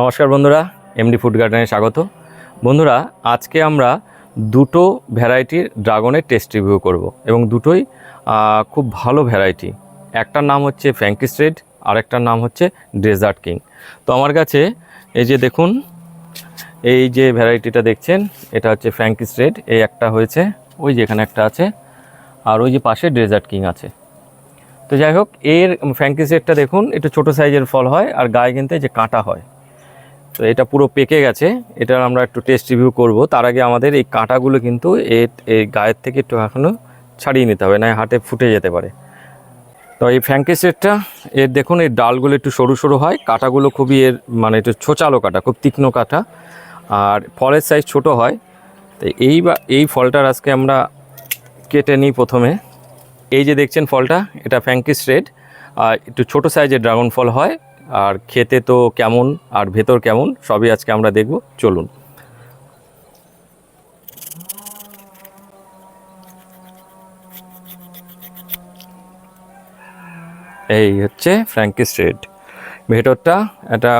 নমস্কার বন্ধুরা MD food গার্ডেনে স্বাগত। বন্ধুরা, আজকে আমরা দুটো ভ্যারাইটির ড্রাগনের টেস্ট রিভিউ করব এবং দুটোই খুব ভালো ভ্যারাইটি। একটার নাম হচ্ছে ফ্যাঙ্কিস রেড আর একটার নাম হচ্ছে ডেজার্ট কিং তো আমার কাছে এই যে দেখুন, এই যে ভ্যারাইটিটা দেখছেন, এটা হচ্ছে ফ্র্যাঙ্কিস রেড এই একটা হয়েছে, ওই যে এখানে একটা আছে, আর ওই যে পাশে ডেজার্ট কিং আছে। তো যাই হোক, এর ফ্র্যাঙ্কিস রেডটা দেখুন, একটু ছোটো সাইজের ফল হয়, আর গায়ে কিন্তু যে কাঁটা হয়। তো এটা পুরো পেকে গেছে। এটার আমরা একটু টেস্ট রিভিউ করব। তার আগে আমাদের এই কাঁটাগুলো কিন্তু এই গায়ের থেকে একটু এখনও ছাড়িয়ে নিতে হবে, না হাতে ফুটে যেতে পারে। তো এই ফ্র্যাঙ্কিস রেডটা এর দেখুন, এই ডালগুলো একটু সরু সরু হয়। কাঁটাগুলো খুবই এর মানে একটু ছোচালো কাটা, খুব তীক্ষ্ণ কাঁটা। আর ফলের সাইজ ছোট হয়। তো এই বা, এই ফলটার আজকে আমরা কেটে নিই প্রথমে। এই যে দেখছেন ফলটা, এটা ফ্যাঙ্কিস রেড আর একটু ছোট সাইজের ড্রাগন ফল হয়। আর খেতে তো কেমন আর ভেতর কেমন, সবই আজকে আমরা দেখব। চলুন। এই হচ্ছে ফ্র্যাঙ্কিস রেড ভেতরটা একটা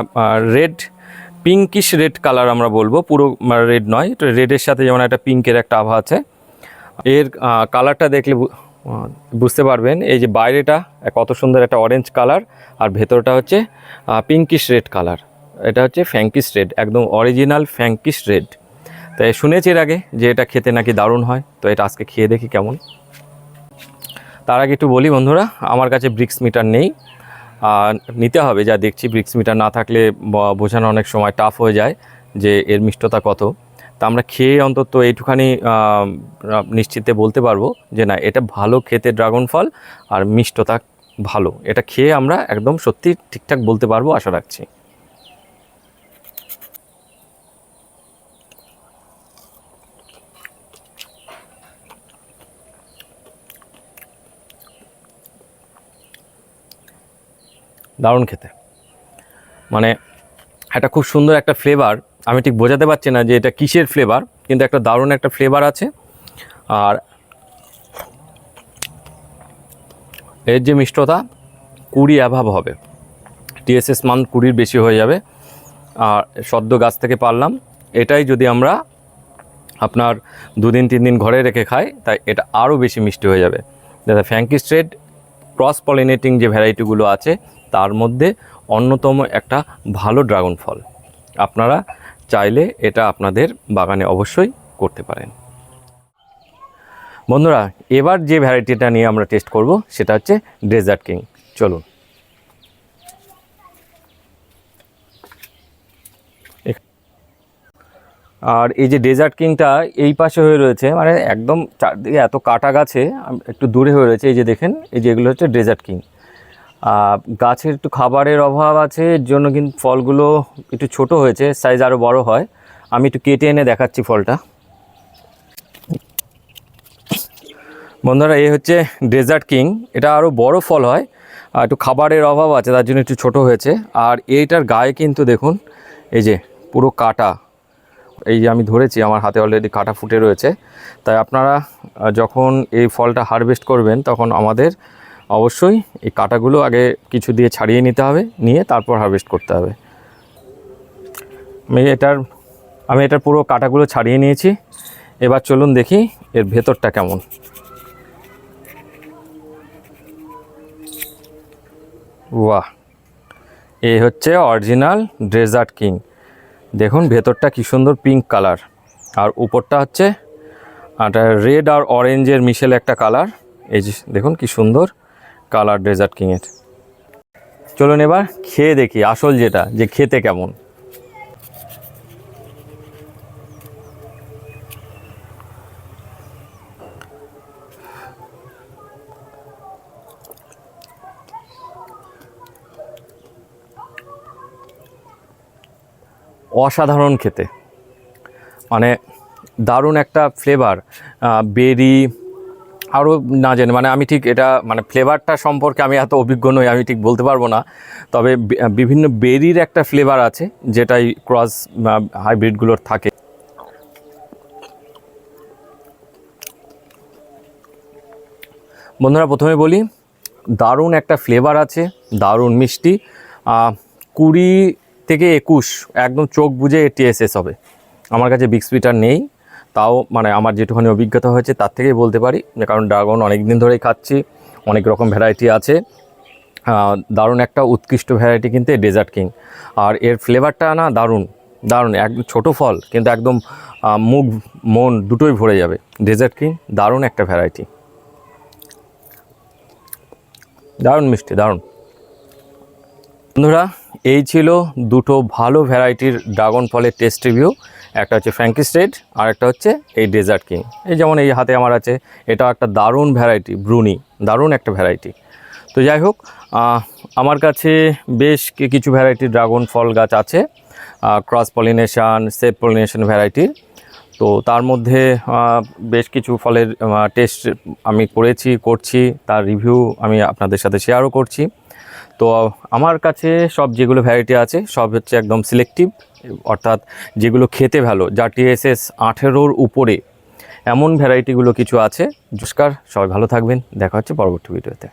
রেড পিঙ্কিশ রেড কালার আমরা বলব। পুরো রেড নয় তো রেডের সাথে যেমন একটা পিঙ্কের একটা আভা আছে। এর কালারটা দেখলে বুঝতে পারবেন, এই যে বাইরেটা কত সুন্দর একটা অরেঞ্জ কালার আর ভেতরটা হচ্ছে পিঙ্কিশ রেড কালার এটা হচ্ছে ফ্যাঙ্কিশ রেড একদম অরিজিনাল ফ্যাঙ্কিশ রেড তাই শুনেছি এর আগে যে এটা খেতে নাকি দারুণ হয়, তো এটা আজকে খেয়ে দেখি কেমন। তার আগে একটু বলি বন্ধুরা, আমার কাছে ব্রিক্স মিটার নেই, আর নিতে হবে যা দেখছি ব্রিক্স মিটার না থাকলে বোঝানো অনেক সময় টাফ হয়ে যায় যে এর মিষ্টতা কত। তা আমরা খেয়ে অন্তত এইটুখানি নিশ্চিতে বলতে পারব যে না, এটা ভালো খেতে ড্রাগন ফল আর মিষ্টতা ভালো। এটা খেয়ে আমরা একদম সত্যি ঠিকঠাক বলতে পারব, আশা রাখছি। দারুণ খেতে। মানে একটা খুব সুন্দর একটা ফ্লেভার আমি ঠিক বোঝাতে পারছি না যে এটা কিসের ফ্লেভার কিন্তু একটা দারুণ একটা ফ্লেভার আছে। আর এর যে মিষ্টতা, কুড়ি অ্যাভাব হবে। টিএসএস মান কুড়ির বেশি হয়ে যাবে। আর সদ্য গাছ থেকে পারলাম। এটাই যদি আমরা আপনার দুদিন তিন দিন ঘরে রেখে খাই, তাই এটা আরও বেশি মিষ্টি হয়ে যাবে। দাদা ফ্যাঙ্কি স্ট্রেট ক্রস পলিনেটিং যে ভ্যারাইটিগুলো আছে, তার মধ্যে অন্যতম একটা ভালো ড্রাগন ফল আপনারা চাইলে এটা আপনাদের বাগানে অবশ্যই করতে পারেন। বন্ধুরা, এবার যে ভ্যারাইটিটা নিয়ে আমরা টেস্ট করব, সেটা হচ্ছে ডেজার্ট কিং। চলুন। আর এই যে ডেজার্ট কিংটা এই পাশে হয়ে রয়েছে মানে একদম চারদিকে এত কাটা গাছে একটু দূরে হয়ে রয়েছে, এই যে দেখেন, এই যে এগুলো হচ্ছে ডেজার্ট কিং। গাছের একটু খাবারের অভাব আছে, এর জন্য কিন্তু ফলগুলো একটু ছোট হয়েছে সাইজ আরও বড় হয়। আমি একটু কেটে এনে দেখাচ্ছি ফলটা। বন্ধুরা, এই হচ্ছে ডেজার্ট কিং এটা আরও বড় ফল হয়, আর একটু খাবারের অভাব আছে, তার জন্য একটু ছোট হয়েছে। আর এইটার গায়ে কিন্তু দেখুন, এই যে পুরো কাটা, এই যে আমি ধরেছি, আমার হাতে অলরেডি কাটা ফুটে রয়েছে। তাই আপনারা যখন এই ফলটা হারভেস্ট করবেন, তখন আমাদের অবশ্যই এই কাটাগুলো আগে কিছু দিয়ে ছাড়িয়ে নিতে হবে, নিয়ে তারপর হারভেস্ট করতে হবে। আমি এটার আমি এটার পুরো কাটাগুলো ছাড়িয়ে নিয়েছি। এবার চলুন দেখি এর ভেতরটা কেমন। বাহ! এই হচ্ছে অরিজিনাল ডেজার্ট কিং দেখুন ভেতরটা কি সুন্দর পিঙ্ক কালার আর উপরটা হচ্ছে একটা রেড আর অরেঞ্জের মিশেল একটা কালার এই যে, দেখুন কি সুন্দর। কালার ডেজার্ট কিংয়ের। চলুন এবার খেয়ে দেখি আসল যেটা, যে খেতে কেমন। অসাধারণ খেতে। মানে দারুণ একটা ফ্লেভার বেরি আরও না জানি মানে আমি ঠিক এটা মানে ফ্লেভারটা সম্পর্কে আমি এত অভিজ্ঞ নই, আমি ঠিক বলতে পারব না। তবে বিভিন্ন বেরির একটা ফ্লেভার আছে, যেটাই ক্রস হাইব্রিডগুলোর থাকে। বন্ধুরা, প্রথমে বলি, দারুণ একটা ফ্লেভার আছে, দারুণ মিষ্টি। কুড়ি থেকে একুশ, একদম চোখ বুঝে টিএসএস হবে। আমার কাছে বিগ স্পিটার নেই। তাও মানে আমার যেটুখানি অভিজ্ঞতা হয়েছে, তার থেকেই বলতে পারি। কারণ ড্রাগন অনেক দিন ধরেই খাচ্ছি, অনেক রকম ভ্যারাইটি আছে। দারুণ একটা উৎকৃষ্ট ভ্যারাইটি কিন্তু ডেজার্ট কিং আর এর ফ্লেভারটা না দারুণ দারুণ একদম ছোটো ফল, কিন্তু একদম মুখ, মন দুটোই ভরে যাবে। ডেজার্ট কিং দারুণ একটা ভ্যারাইটি দারুণ মিষ্টি, দারুণ। বন্ধুরা, এই ছিল দুটো ভালো ভ্যারাইটির ড্রাগন ফলের টেস্ট রিভিউ একটা হচ্ছে ফ্র্যাঙ্কি স্টেট আর একটা হচ্ছে এই ডেজার্ট কিং এই যেমন এই হাতে আমার আছে, এটা একটা দারুণ ভ্যারাইটি ব্রুনি দারুণ একটা ভ্যারাইটি তো যাই হোক আমার কাছে বেশ কিছু ভ্যারাইটির ড্রাগন ফল গাছ আছে ক্রস পলিনেশান সেফ পলিনেশান ভ্যারাইটির তো তার মধ্যে বেশ কিছু ফলের টেস্ট আমি করেছি, করছি, তার রিভিউ আমি আপনাদের সাথে শেয়ারও করছি। তো আমার কাছে সব যেগুলো ভ্যারাইটি আছে, সব হচ্ছে একদম সিলেক্টিভ অর্থাৎ যেগুলো খেতে ভালো, যা টিএসএস আঠেরোর উপরে, এমন ভ্যারাইটিগুলো কিছু আছে। নমস্কার, সবাই ভালো থাকবেন, দেখা হচ্ছে পরবর্তী ভিডিওতে